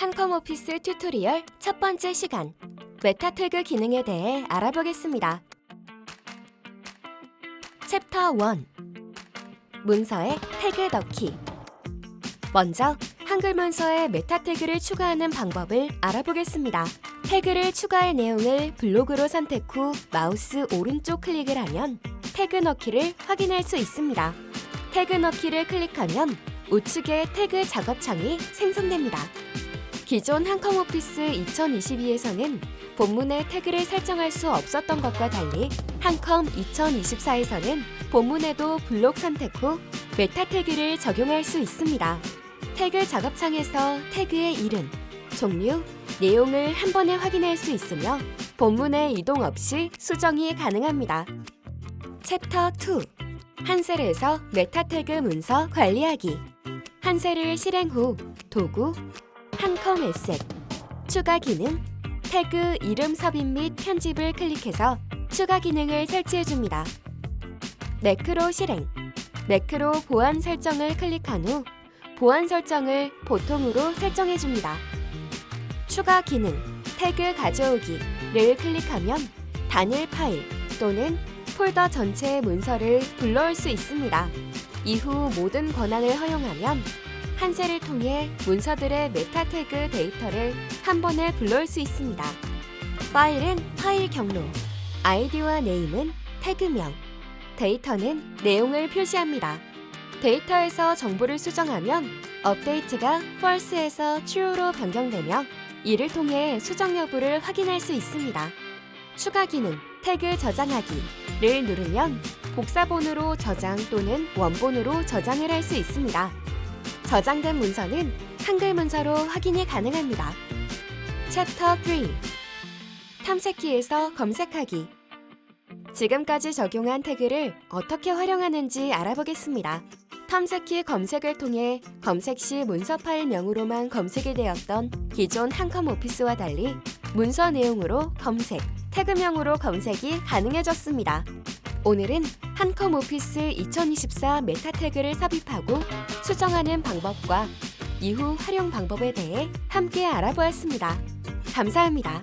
한컴 오피스 튜토리얼 첫 번째 시간 메타 태그 기능에 대해 알아보겠습니다. 챕터 1 문서에 태그 넣기 먼저 한글 문서에 메타 태그를 추가하는 방법을 알아보겠습니다. 태그를 추가할 내용을 블록으로 선택 후 마우스 오른쪽 클릭을 하면 태그 넣기를 확인할 수 있습니다. 태그 넣기를 클릭하면 우측에 태그 작업창이 생성됩니다. 기존 한컴 오피스 2022에서는 본문에 태그를 설정할 수 없었던 것과 달리 한컴 2024에서는 본문에도 블록 선택 후 메타 태그를 적용할 수 있습니다. 태그 작업창에서 태그의 이름, 종류, 내용을 한 번에 확인할 수 있으며 본문에 이동 없이 수정이 가능합니다. 챕터 2 한셀에서 메타 태그 문서 관리하기 한셀을 실행 후 도구 한컴 에셋 추가 기능 태그 이름 섭입 및 편집을 클릭해서 추가 기능을 설치해 줍니다. 매크로 실행 매크로 보안 설정을 클릭한 후 보안 설정을 보통으로 설정해 줍니다. 추가 기능 태그 가져오기를 클릭하면 단일 파일 또는 폴더 전체의 문서를 불러올 수 있습니다. 이후 모든 권한을 허용하면 한셀을 통해 문서들의 메타 태그 데이터를 한 번에 불러올 수 있습니다. 파일은 파일 경로, 아이디와 네임은 태그명, 데이터는 내용을 표시합니다. 데이터에서 정보를 수정하면 업데이트가 false에서 true로 변경되며 이를 통해 수정 여부를 확인할 수 있습니다. 추가 기능 태그 저장하기를 누르면 복사본으로 저장 또는 원본으로 저장을 할 수 있습니다. 저장된 문서는 한글 문서로 확인이 가능합니다. 챕터 3 탐색키에서 검색하기 지금까지 적용한 태그를 어떻게 활용하는지 알아보겠습니다. 탐색키 검색을 통해 검색 시 문서 파일명으로만 검색이 되었던 기존 한컴 오피스와 달리 문서 내용으로 검색, 태그명으로 검색이 가능해졌습니다. 오늘은 한컴 오피스 2024 메타 태그를 삽입하고 수정하는 방법과 이후 활용 방법에 대해 함께 알아보았습니다. 감사합니다.